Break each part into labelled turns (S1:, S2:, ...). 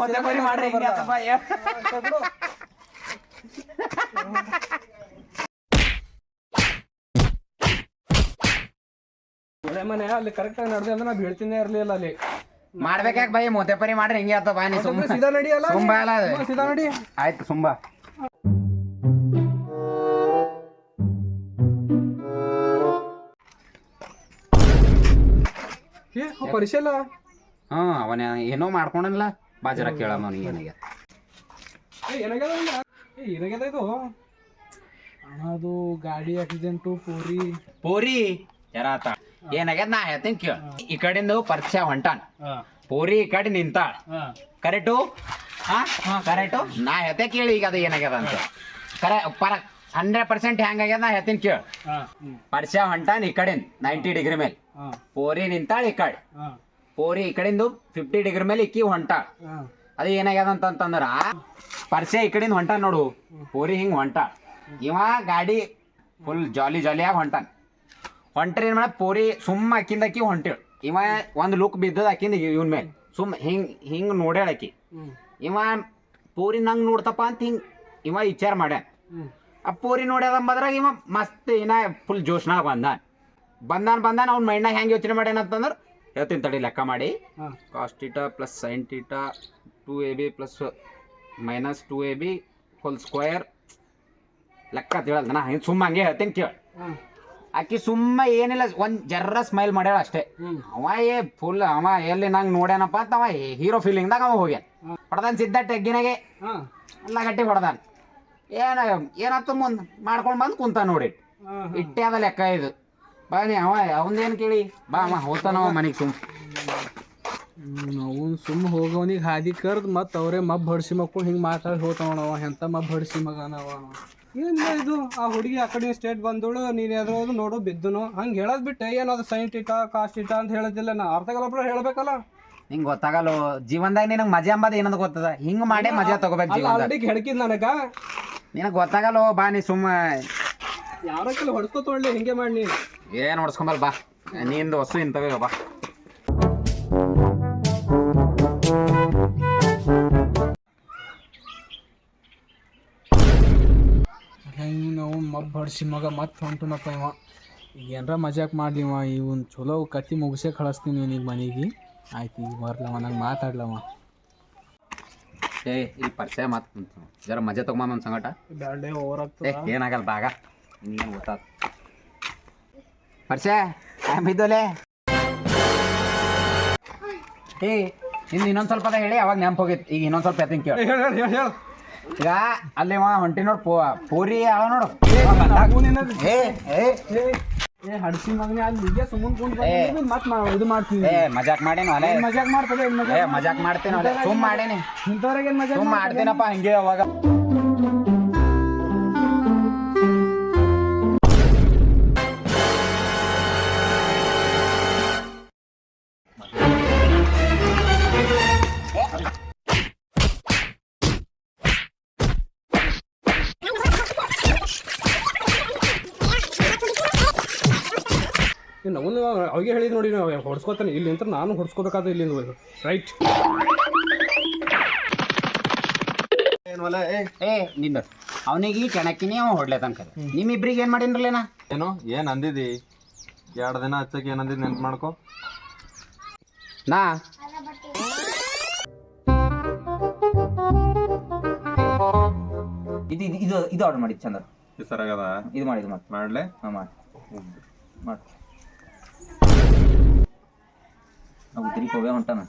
S1: ಮಾಡ್ರಿ
S2: ಮನೆ ಅಲ್ಲಿ ಕರೆಕ್ಟ್ ಆಗಿ ನಡೆದೆ ಅಂದ್ರೆ ನಾ ಬೀಳ್ತೀನಿ ಇರ್ಲಿಲ್ಲ ಅಲ್ಲಿ.
S1: ಮಾಡ್ಬೇಕಾಕ್ ಬೈ ಮೊತೆ ಪರಿ ಮಾಡ್ರಿ ಹಿಂಗೆ ಆತ ಬಾ ನೀ ಸುಮ್ಮ
S2: ಸೀದಾ ನಡಿ ಅಲ್ಲ.
S1: ಸುಮ್ಮ ಅಲ್ಲ.
S2: ಸೀದಾ ನಡಿ.
S1: ಆಯ್ತು ಸುಂಬ.
S2: ಏ ಪರಿಶೀಲ
S1: ಹಾ ಅವನ ಏನೋ ಮಾಡ್ಕೊಂಡಲ್ಲ ಬಾಜರ ಕೇಳಮ್ಮ ಅವನಿಗೆ ಏನಾಗ್ಯದ
S2: ಏನಾಗ್ಯದ ಇದು? ಅಣ್ಣ ಅದು ಗಾಡಿ ಆಕ್ಸಿಡೆಂಟು ಪೂರಿ.
S1: ಪೂರಿ? ಜರ ಆತ? ಏನಾಗ್ಯದ ನಾ ಹೇಳ್ತೀನಿ ಕೇಳ. ಈ ಕಡೆಯಿಂದ ಪರಿಚಯ ಹೊಂಟಾನ. ಪೂರಿ ಈ ಕಡೆ ನಿಂತಾಳ. ಕರೆಕ್ಟು ಹಾ? ಕರೆಕ್ಟು ನಾ ಹೇಳ್ತೆ ಕೇಳಿ ಈಗ ಅದು ಏನಾಗ್ಯದ ಅಂತ. ಕರೆ ಪರ ಹಂಡ್ರೆಡ್ ಪರ್ಸೆಂಟ್ ಹೆಂಗಾಗ್ಯದ ನಾ ಹೇಳ್ತೀನಿ ಕೇಳ. ಪರಿಚಯ ಹೊಂಟಾನ ಈ ಕಡೆ ನೈಂಟಿ ಡಿಗ್ರಿ ಮೇಲೆ. ಪೋರಿ ನಿಂತಾಳ ಈ ಕಡೆ. ಪೋರಿ ಈ ಕಡೆಯಿಂದ ಫಿಫ್ಟಿ ಡಿಗ್ರಿ ಮೇಲೆ ಇಕ್ಕಿ ಹೊಂಟ. ಅದು ಏನಾಗ್ಯದ ಅಂತಂದ್ರ ಪರಿಚಯ ಈ ಕಡೆಯಿಂದ ಹೊಂಟ ನೋಡು. ಪೋರಿ ಹಿಂಗ್ ಹೊಂಟ. ಇವ ಗಾಡಿ ಫುಲ್ ಜಾಲಿ ಜಾಲಿಯಾಗಿ ಹೊಂಟಾನ. ಹೊಂಟ್ರಿ ಏನ್ ಮಾಡ ಪೋರಿ ಸುಮ್ಮ ಅಕ್ಕಿಂದ ಅಕ್ಕಿ ಹೊಂಟಿಳ್ ಇವ ಒಂದ್ ಲುಕ್ ಬಿದ್ದದ ಅಕ್ಕಿಂದ ಇವನ್ ಮೇಲೆ. ಸುಮ್ ಹಿಂಗ್ ಹಿಂಗ್ ನೋಡ್ಯಾಳ ಅಕ್ಕಿ. ಇವ ಪೋರಿ ನಂಗ್ ನೋಡ್ತಪ್ಪ ಅಂತ ಹಿಂಗ್ ಇವ ವಿಚಾರ ಮಾಡ್ಯಾನ. ಆ ಪೋರಿ ನೋಡ್ಯಾದ ಅಂಬದ್ರಾಗ ಇವ ಮಸ್ತ್ ಏನ ಫುಲ್ ಜೋಶ್ನಾಗ ಬಂದಾನ. ಬಂದಾನ ಬಂದಾನ ಅವ್ನ ಮೈಂಡ್ನಾಗ ಹೆಂಗ್ ಯೋಚನೆ ಮಾಡ್ಯಾನ ಅಂತಂದ್ರ ಹೇಳ್ತೀನಿ ತಡಿ ಲೆಕ್ಕ ಮಾಡಿ. Cos plus sine theta two A B plus minus two A B whole square ಲೆಕ್ಕ ತಿಳಲ್ಲ ನಾ ಹಿಂಗೆ ಸುಮ್ಮ ಹಂಗೆ ಹೇಳ್ತೀನಿ ಕೇಳ. ಆಕಿ ಸುಮ್ಮ ಏನಿಲ್ಲ ಒಂದ್ ಜರ್ರ ಸ್ಮೈಲ್ ಮಾಡ್ಯಾಳ ಅಷ್ಟೇ. ಅವ ಏ ಫುಲ್ ಅವ ಎಲ್ಲಿ ನಂಗೆ ನೋಡ್ಯಾನಪ್ಪ ಅಂತ ಅವ ಹೀರೋ ಫೀಲಿಂಗ್ದಾಗ ಅವ ಹೋಗ್ಯಾನ. ಹೊಡೆದಾನ ಸಿದ್ಧ ಟೆಗ್ಗಿನಾಗೆ ಎಲ್ಲ ಗಟ್ಟಿ ಹೊಡೆದಾನ. ಏನ ಏನಾಯ್ತು ಮುಂದ್ ಮಾಡ್ಕೊಂಡ್ ಬಂದು ಕುಂತ ನೋಡಿ ಇಟ್ಟೆ ಅದ ಲೆಕ್ಕ ಇದು. ಬಾ ನೀ ಅವ ಅವಂದೇನು ಕೇಳಿ? ಬಾ ಅವ ಹೋತಾನವ ಮನೆಗೆ ಸುಮ್.
S2: ಅವನು ಸುಮ್ಮ ಹೋಗವನಿಗೆ ಹಾದಿ ಕರ್ದ್ ಮತ್ತು ಅವರೇ ಮಬ್ ಬಡ್ಸಿ ಮಕ್ಕಳು ಹಿಂಗೆ ಮಾತಾಡಿ ಹೋತಾವಣವ ಎಂಥ ಮಬ್ ಬಡ್ಸಿ ಮಗನವ ಏನಿಲ್ಲ ಇದು ಆ ಹುಡುಗಿ ಆ ಕಡೆ ಸ್ಟೇಟ್ ಬಂದಳು ನೀನು ಯಾವ್ದು ನೋಡು ಬಿದ್ದುನು. ಹಂಗೆ ಹೇಳೋದು ಬಿಟ್ಟೆ ಏನದು ಸೈಂಟ್ ಇಟ್ಟ ಕಾಸ್ಟ್ ಇಟ್ಟ ಅಂತ ಹೇಳೋದಿಲ್ಲ ನಾ ಅರ್ಥಗಲ್ಲೊಬ್ರು ಹೇಳ್ಬೇಕಲ್ಲ.
S1: ನಿಂಗೆ ಗೊತ್ತಾಗಲ್ಲ ಜೀವನದಾಗ ನಿನಗೆ ಮಜಾ ಅಂಬದು ಏನಂತ ಗೊತ್ತದ? ಹಿಂಗೆ ಮಾಡೇ ಮಜಾ ತಗೋಬೇಕು
S2: ಜೀವನದ
S1: ಜೀವನದಾಗ.
S2: ಆಲ್ರೆಡಿ ಹೆಡ್ಕಿದ್ ನನಗ?
S1: ನಿನಗೆ ಗೊತ್ತಾಗಲ್ಲ ಬಾ ನೀ ಸುಮ್ಮ.
S2: ಯಾರಕ್ಕೆಲ್ಲ ಹೊಡ್ಸ್ಕೊತೊಳ್ಳಿ ಹಿಂಗೆ ಮಾಡಿ ನೀ.
S1: ಏನು ಹೊಡ್ಸ್ಕೊಂಬಲ್ ಬಾ. ನಿಂದು ಹೊಸ ಇಂತವೇ ಬಾ.
S2: ಹೆಂಗೆ ನಾವು ಮಬ್ ಬಡ್ಸಿ ಮಗ ಮತ್ತೆ ಹೊಂಟುನಪ್ಪ ಇವ. ಈಗ ಏನರ ಮಜಾಕ್ ಮಾಡ್ಲಿವ ಇವ. ಇವನ್ ಚಲೋ ಕತ್ತಿ ಮುಗಿಸೇ ಕಳಿಸ್ತೀನಿ ಈಗ ಮನೆಗೆ. ಆಯ್ತು ಈಗ ಬರ್ಲವ ನಂಗೆ ಮಾತಾಡ್ಲವ.
S1: ಏ ಇಲ್ಲಿ ಪರಿಚಯ ಮಾತು ಜರ ಮಜಾ ತಗೊಂಬ ನನ್ನ ಸಂಗಟ.
S2: ಬ್ಯಾಡೆ ಓವರ್
S1: ಏನಾಗಲ್ಲ ಬಾಗ. ನೀನು ಗೊತ್ತಾದ ಆಯ್ ಬಿದ್ದೋಲೆ. ಏ ಇನ್ನು ಇನ್ನೊಂದು ಸ್ವಲ್ಪ ಹೇಳಿ ಅವಾಗ ನೆನಪು ಹೋಗಿತ್ತು ಈಗ ಇನ್ನೊಂದು ಸ್ವಲ್ಪ ಎತ್ತಿನ ಕೇಳಿ.
S2: ಹೇಳ ಹೇಳ ಹೇಳ.
S1: ಈಗ ಅಲ್ಲಿ ಅವ ಹೊಂಟಿ ನೋಡು ಪೋ ಪೂರಿ ಅವ ನೋಡು. ಏ ಏ
S2: ಏ ಹಡ್ಸಿ ಮಗನೇ ಅಲ್ಲಿ ನಿಜ ಸುಮ್ಮನೆ ಕುಂತ
S1: ಏ.
S2: ಮತ್ತೆ ಇದು ಮಾಡ್ತೀನಿ.
S1: ಏ ಮಜಾಕ್ ಮಾಡೇನು ಅಲೆ
S2: ಮಜಾಕ್ ಮಾಡ್ತದೆ
S1: ಏ
S2: ಮಜಾಕ್
S1: ಮಾಡ್ತೇನೆ ಸುಮ್ ಮಾಡೇನಿ.
S2: ಇಂಥವ್ರಿಗೆ ಮಜಾಕ್
S1: ಸುಮ್ ಮಾಡ್ತೇನಪ್ಪ ಹಂಗೆ ಅವಾಗ.
S2: ನಾವು ಅವಾಗೆ ಹೇಳಿದ್ ನೋಡಿ ನಾವು ಹೊಡ್ಸ್ಕೊತಾನೆ. ಇಲ್ಲಿ ಅಂತ ನಾನು ಹೊಡ್ಸ್ಕೋಬೇಕಾದ್ರೆ ಇಲ್ಲಿ ರೈಟ್
S1: ಏ ನಿನ್ನ ಅವನಿಗೆ ಕೆಣಕಿನಿ ಅವ ಹೊಡ್ಲೆ ತನಕ ನಿಮ್ಮಿಬ್ರಿಗೆ ಏನ್ ಮಾಡೀನ್ರಲ್ಲೇನ
S3: ಏನು? ಏನ್ ಅಂದಿದಿ? ಎರಡು ದಿನ ಹಚ್ಚಕ್ಕೆ ಏನ್ ಅಂದಿದ್ ನೆನ್ಪು ಮಾಡ್ಕೊ.
S1: ನಾ? ಇದು ಇದು- ಇದು ಇದು ಆರ್ಡರ್ ಮಾಡಿ ಚಂದ
S3: ಸರಾಗದ
S1: ಇದು ಮಾಡಿದ್ ಮತ್ತೆ.
S3: ಮಾಡ್ಲೆ?
S1: ಹಾಂ ಮಾಡಿ. ಮಾಡಿ. ನಾವು ಉದ್ರಿಗೆ ಹೋಗೇ ಹೊಂಟಾನ.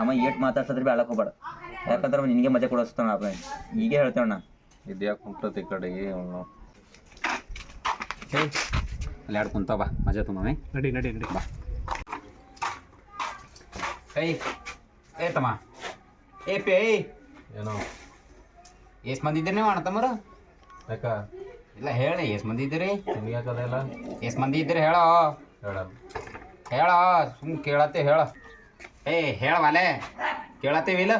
S1: ಅಮ್ಮ ಏಟ್ ಮಾತಾಡ್ಸದ್ರೆ ಬೇಳಕ್ಕೆ ಹೋಗ್ಬೇಡ. ಯಾಕಂದ್ರೆ ಅವ ನಿನಗೆ ಮಜಾ ಕೊಡಿಸ್ತಾನ ಅಪ್ಪ ಈಗೇ ಹೇಳ್ತೇವಣ್ಣ
S3: ಇದ್ಯಾಕೆ ಕುಂತತಿ ಈ ಕಡೆಗೆ ಅವ್ನು
S1: ಅಲ್ಲಿ ಎರಡು ಕುಂತ ಬಾ ಮಜಾ ತುಂಬ
S2: ನಡಿ ನಡಿ ನಡಿ.
S1: ಬಾ. ಏಯ್ ಏ ತಮ್ಮ. ಏ ಪೇ
S3: ಏನೋ.
S1: ಎಷ್ಟು ಮಂದಿ ಇದ್ದೀರಿ ನೀವು ಅಣ್ಣ ತಮ್ಮರು?
S3: ಯಾಕ?
S1: ಇಲ್ಲ ಹೇಳಿ ಎಷ್ಟು ಮಂದಿ ಇದ್ದೀರಿ.
S3: ನಿಮ್ಗೆ ಯಾಕಲ್ಲ
S1: ಎಷ್ಟು ಮಂದಿ ಇದ್ದೀರಿ ಹೇಳೋ.
S3: ಹೇಳಲ್ಲ.
S1: ಹೇಳ ಸುಮ್ ಕೇಳತ್ತೆ ಹೇಳ. ಏ ಹೇಳ ಕೇಳತ್ತೀವಿ ಇಲ್ಲ?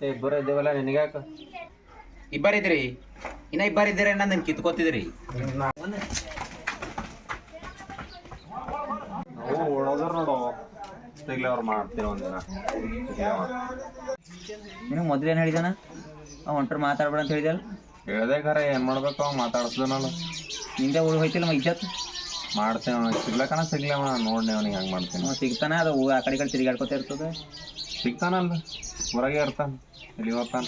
S3: ಏ ಇಬ್ಬರ ಇದ್ದೇವಲ್ಲ ನಿನಗ್ಯಾಕ?
S1: ಇಬ್ಬರಿದ್ರಿ ಇನ್ನ ಇಬ್ಬರಿದ್ದೀರಿ ನನ್ನ ಕಿತ್ಕೋತಿದ್ರಿ
S3: ನಾವು ಓಡೋದ್ರ ನೋಡು ಸಿಗ್ಲಿ ಅವ್ರು ಮಾಡ್ತೀವಿ ಒಂದಿನ.
S4: ನಿನಗೆ ಮೊದಲು ಏನು ಹೇಳಿದಾನ ಅವ ಹೊಂಟ್ರೆ ಮಾತಾಡ್ಬೇಡ ಅಂತ ಹೇಳಿದಲ್ಲ
S3: ಹೇಳ್ದೆ ಖರೆ ಏನ್ ಮಾಡ್ಬೇಕು ಅವ ಮಾತಾಡ್ತದ ನಾನು
S4: ನಿಂದೆ ಉಳ್ ಹೋಯ್ತಿಲ್ಲ ಮ
S3: ಮಾಡ್ತೇವೆ ಅವ್ನಿಗೆ. ಸಿಗ್ಲಕಣ ಸಿಗ್ಲವ ನೋಡಿ ಅವ್ನಿಗೆ ಹಂಗೆ ಮಾಡ್ತೀನಿ.
S4: ಅವ ಸಿಗ್ತಾನ ಅದು ಆ ಕಡೆ ಕಡೆ ತಿರುಗಾಡ್ಕೊತ ಇರ್ತದೆ.
S3: ಸಿಗ್ತಾನಲ್ಲ ಹೊರಗೆ ಇರ್ತಾನ ಇಲ್ಲಿ ಹೋಗ್ತಾನ.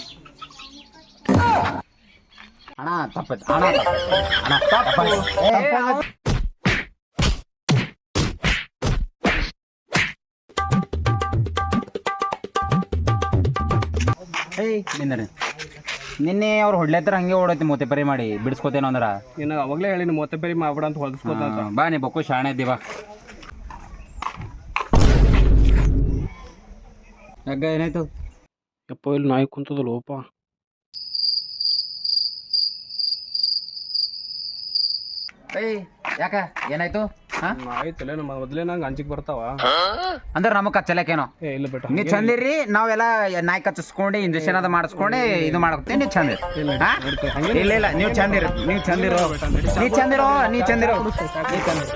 S1: ಅಣ್ಣ ತಪ್ಪೈತೆ ಅಣ್ಣ. ಅಣ್ಣ. ಏಯ್ ನಿಂದರೆ ನಿನ್ನೆ ಅವ್ರು ಹೊಡ್ಲತ್ತರ ಹಂಗೆ ಓಡೈತಿ ಮೋತೆಪರಿ ಮಾಡಿ ಬಿಡಿಸ್ಕೋತೇನೋ ಅಂದ್ರ.
S2: ನೀನು ಅವಾಗಲೇ ಹೇಳಿ ಮೂವತ್ತೆ ಮಾಡ್ಬಿಡ ಅಂತ ಹೊಲ್ಸ್ಕೊತ ಅಂತ.
S1: ಬಾ ನೀ ಬಕ್ಕು ಶಾಣೆ ಇದ್ದೀವ ಯಾಕ ಏನಾಯ್ತು?
S2: ಅಪ್ಪ ಇಲ್ಲಿ ನಾಯಿ ಕುಂತದ ಲೋಪ
S1: ಏಯ್ ಯಾಕ? ಏನಾಯ್ತು? ಹಾ
S2: ನಾಯಿ ತಲೆ ನಮ್ಮ ಮೊದಲೇ ನಂಗೆ ಅಂಜಿಕ್ ಬರ್ತಾವ
S1: ಅಂದ್ರೆ ನಮಗ್ ಕಚ್ಚಲಕ್ಕೇನೋ
S2: ಏ ಇಲ್ಲ ಬೇಟ
S1: ನೀ ಚಂದ ಇರ್ರಿ ನಾವೆಲ್ಲ ನಾಯಿ ಕಚ್ಚಿಸ್ಕೊಂಡು ಇಂಜೆಕ್ಷನ್ ಅದ ಮಾಡಿಸ್ಕೊಂಡು ಇದು ಮಾಡ್ಕೊತೀವಿ ನೀವು ಚಂದ ಇರಿ. ಹಾ? ಇಲ್ಲ ಇಲ್ಲ ನೀವು ಚಂದ ಇರು ನೀವು ಚಂದ ಇರೋ ನೀ ಚಂದ ಇರೋ ನೀ ಚಂದ ಇರೋ ನೀ ಚಂದ ಇರು.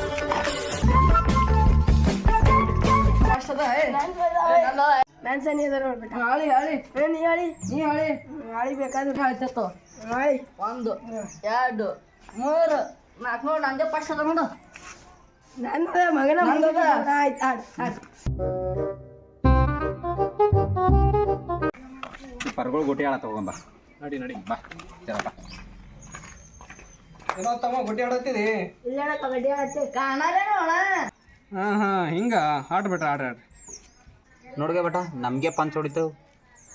S5: ನಾನು ಸನಿ ಅದ ನೋಡ್ಬಿಟ್ಟು ಹಾಳಿ ಹಾಳಿ ನೀ ಹಾಳಿ ನೀ ಹಾಳಿ ಹಾಳಿ ಬೇಕಾದ್ರೆ ಹೇಳ್ತಿತ್ತು ಹಾಳಿ ಒಂದು ಎರಡು ಮೂರು ನಾಲ್ಕು ನೋಡು ನಂದೇ ಫಸ್ಟ್ ಅದ ನೋಡು ನನ್ನ ಮಗನ ಆಯ್ತು
S1: ಪರ್ಗಳು ಗುಟಿ ಆಳ ತಗೊಂಬ
S2: ನಡಿ ನಡಿ.
S1: ಬಾ. ಚಲ
S2: ಏನೋ ತಮ್ಮ ಗುಡ್ಡಿ ಆಡತ್ತಿದಿ
S5: ಇಲ್ಲ ಕಬಡ್ಡಿ ಆಡ್ತಿ ಕಾಣಲೇನೋ ಅಣ್ಣ
S2: ಹಾ ಹಾ ಹಿಂಗ. ಆಟ ಬೇಟ ಆಟ ಆಡ್ರಿ
S1: ನೋಡ್ಗೆ ಬೇಟ ನಮಗೆ ಪಂಚ್ ಹೊಡಿತು.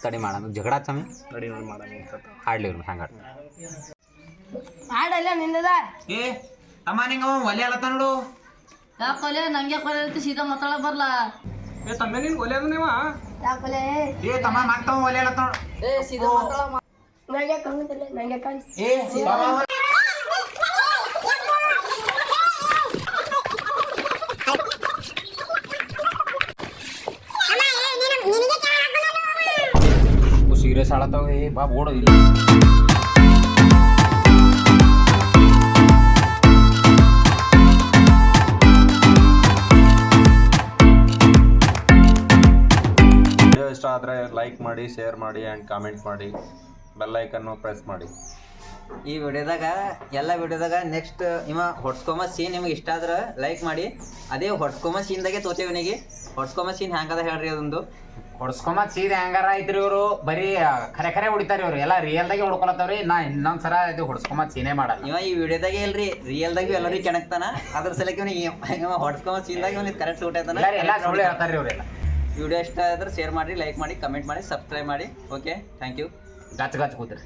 S1: ತಡಿ ಮಾಡೋದು ಜಗಳ ಚಮಿ
S2: ನಡಿ ನೋಡಿ ಮಾಡೋಣ
S1: ಆಡ್ಲಿ ಇವ್ರು ಹಂಗ
S5: ಆಡಲ್ಲ ನಿಂದದ?
S1: ಏ ಅಮ್ಮ ನಿಂಗ ಒಲೆ ಅಲತ್ತ ನೋಡು.
S5: ಯಾಕೊಲೆ ನಂಗೆ ಕೊಲೆ ಸೀದಾ ಮಾತಾಡ ಬರ್ಲ?
S2: ಏ ತಮ್ಮ ನಿನ್ ಒಲೆ ಅದು ನೀವ?
S5: ಯಾಕೊಲೆ
S1: ಏ ತಮ್ಮ ಮಾಕ್ತಾವ ಒಲೆ ಅಲತ್ತ ನೋಡು
S5: ಏ ಸೀದಾ ಮಾತಾಡ ನಂಗೆ ಕಾಣ್ತಿಲ್ಲ ನಂಗೆ ಕಾಣ್
S1: ಏ ತಮ್ಮ ಸೀರಿಯಸ್ ಆಳತ್ತಾವ ಏ ಬಾ ಓಡೋ ಇಲ್ಲ
S3: ಆದರೆ ಲೈಕ್ ಮಾಡಿ ಶೇರ್ ಮಾಡಿ ಆ್ಯಂಡ್ ಕಾಮೆಂಟ್ ಮಾಡಿ. ಬೆಲ್ ಐಕನ್ನು ಪ್ರೆಸ್ ಮಾಡಿ.
S4: ಈ ವಿಡಿಯೋದಾಗ ಎಲ್ಲ ವಿಡಿಯೋದಾಗ ನೆಕ್ಸ್ಟ್ ಇವ ಹೊಡ್ಸ್ಕೊಂಬ ಸೀನ್ ನಿಮ್ಗೆ ಇಷ್ಟ ಆದ್ರೆ ಲೈಕ್ ಮಾಡಿ. ಅದೇ ಹೊಡ್ಸ್ಕೊಂಬ ಸೀನ್ದಾಗೆ ತೋತೇವೆ ನಿಮಗೆ ಹೊಡ್ಸ್ಕೊಂಬ ಸೀನ್ ಹ್ಯಾಂಗದ ಹೇಳ್ರಿ ಅದೊಂದು.
S1: ಹೊಡ್ಸ್ಕೊಂಬ ಸೀದಾ ಹ್ಯಾಂಗಾರ ಐತ್ರಿ ಇವರು? ಬರೀ ಖರೆ ಖರೆ ಹೊಡಿತಾರ ಇವರು. ಎಲ್ಲ ರಿಯಲ್ದಾಗೆ ಹೊಡ್ಕೊಳತ್ತವ್ರಿ. ನಾ ಇನ್ನೊಂದ್ ಸಲ ಇದು ಹೊಡ್ಸ್ಕೊಂಬ ಸೀನೇ ಮಾಡಲ್ಲ.
S4: ಇವ ಈ ವಿಡಿಯೋದಾಗೆ ಇಲ್ರಿ. ರಿಯಲ್ದಾಗೂ ಎಲ್ಲರಿಗೂ ಕೆಣಕ್ತಾನ. ಅದ್ರ ಸಲಕ್ಕೆ ಇವನಿಗೆ ಇವ ಹೊಡ್ಸ್ಕೊಂಬ ಸೀನ್ದಾಗ ಇವನಿಗೆ ಕರೆಕ್ಟ್ ಸೂಟ್ ಆಯ್ತಾನ
S1: ಎಲ್ಲ ಎಲ್ಲ ಸುಳ್ಳು ಹೇಳ್ತಾರ್ರಿ ಇವರೆಲ್ಲ.
S4: ವಿಡಿಯೋ ಇಷ್ಟ ಆದ್ರೆ ಶೇರ್ ಮಾಡಿ ಲೈಕ್ ಮಾಡಿ ಕಮೆಂಟ್ ಮಾಡಿ ಸಬ್ಸ್ಕ್ರೈಬ್ ಮಾಡಿ. ಓಕೆ ಥ್ಯಾಂಕ್ ಯು
S1: ಗಚ್ ಗಚ್ ಕೂತ್ರಿ.